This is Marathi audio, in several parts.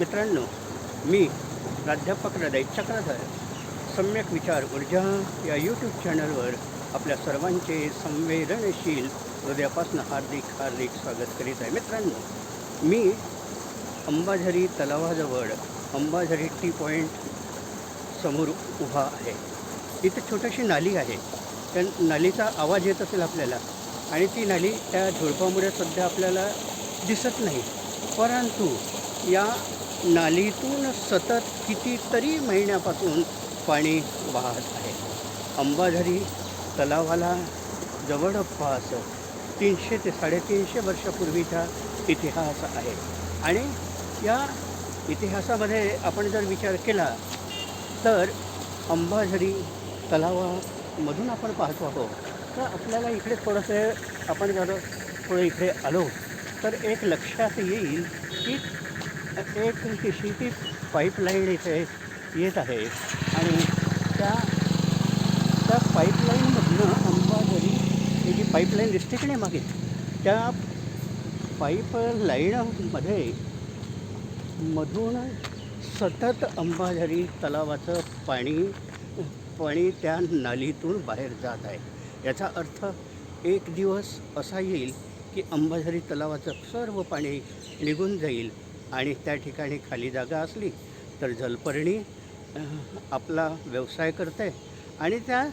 मित्रांनो मी प्राध्यापक हृदय चक्रधर. सम्यक विचार ऊर्जा या यूट्यूब चॅनलवर आपल्या सर्वांचे संवेदनशील हृदयापासून हार्दिक हार्दिक स्वागत करीत आहे. मित्रांनो मी अंबाझरी तलावाजवळ अंबाझरी टी पॉईंट समोर उभा आहे. इथे छोटीशी नाली आहे. त्या नालीचा आवाज येत असेल आपल्याला आणि ती नाली त्या झुडपामुळे सध्या आपल्याला दिसत नाही. परंतु या नालीतून सतत कितीतरी महिन्यापासून पाणी वाहत आहे. अंबाझरी तलावाला जवळपास तीनशे ते साडेतीनशे वर्षापूर्वीचा इतिहास आहे. आणि या इतिहासामध्ये आपण जर विचार केला तर अंबाझरी तलावामधून आपण पाहतो आहोत. तर आपल्याला इकडे थोडंसं आपण जर थोडं इकडे आलो तर एक लक्षात येईल की एक कशी ती पाईपलाईन इथे येत आहे. आणि त्या त्या पाईपलाईनमधनं अंबाझरी ही जी पाईपलाईन दिसते की नाही मागे त्या पाईपलाईनमध्ये मधून सतत अंबाझरी तलावाचं पाणी पाणी त्या नालीतून बाहेर जात आहे. याचा अर्थ एक दिवस असा येईल की अंबाझरी तलावाचं सर्व पाणी निघून जाईल. आणि त्या ठिकाणी खाली जागा असली तर जलपर्णी आपला व्यवसाय करते. आणि त्या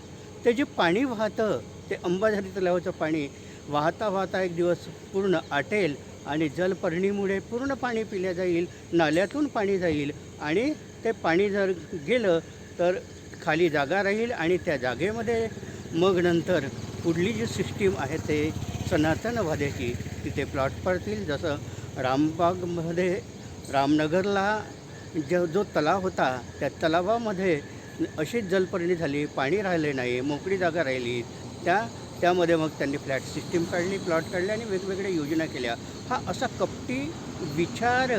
ते जे पाणी वाहतं ते अंबाझरी तलावाचं पाणी वाहता वाहता एक दिवस पूर्ण आटेल आणि जलपर्णीमुळे पूर्ण पाणी पिल्या जाईल नाल्यातून पाणी जाईल आणि ते पाणी जर गेलं तर खाली जागा राहील आणि त्या जागेमध्ये मग नंतर पुढली जी सिस्टीम आहे ते सनातनवाद्याची तिथे प्लॉट पडतील. जसं रामबागमध्ये रामनगरला जो जो तलाव होता त्या तलावामध्ये अशीच जलपर्णी झाली पाणी राहिले नाही मोकळी जागा राहिली. त्या त्यामध्ये मग त्यांनी फ्लॅट सिस्टीम काढली प्लॉट काढले आणि वेगवेगळ्या योजना केल्या. हा असा कपटी विचार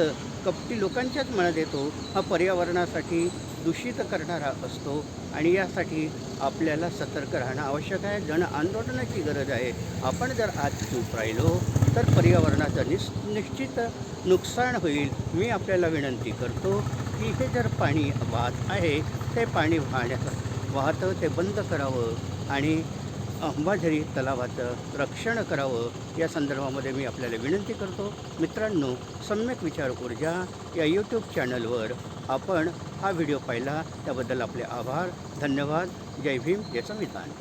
कपटी लोकांच्याच मनात येतो. हा पर्यावरणासाठी दूषित करणारा असतो आणि यासाठी आपल्याला सतर्क राहणं आवश्यक आहे. जन आंदोलनाची गरज आहे. आपण जर आज चूप राहिलो तर पर्यावरणाचं निस निश्चित नुकसान होईल. मी आपल्याला विनंती करतो की हे जर पाणी वाहत आहे ते पाणी वाहण्याचं वाहतं ते बंद करावं आणि अंबाझरी तलावाचं रक्षण करावं या संदर्भामध्ये मी आपल्याला विनंती करतो. मित्रांनो सम्यक विचार ऊर्जा या यूट्यूब चॅनलवर आपण हा व्हिडिओ पाहिला त्याबद्दल आपले आभार धन्यवाद. जय भीम जय संविधान.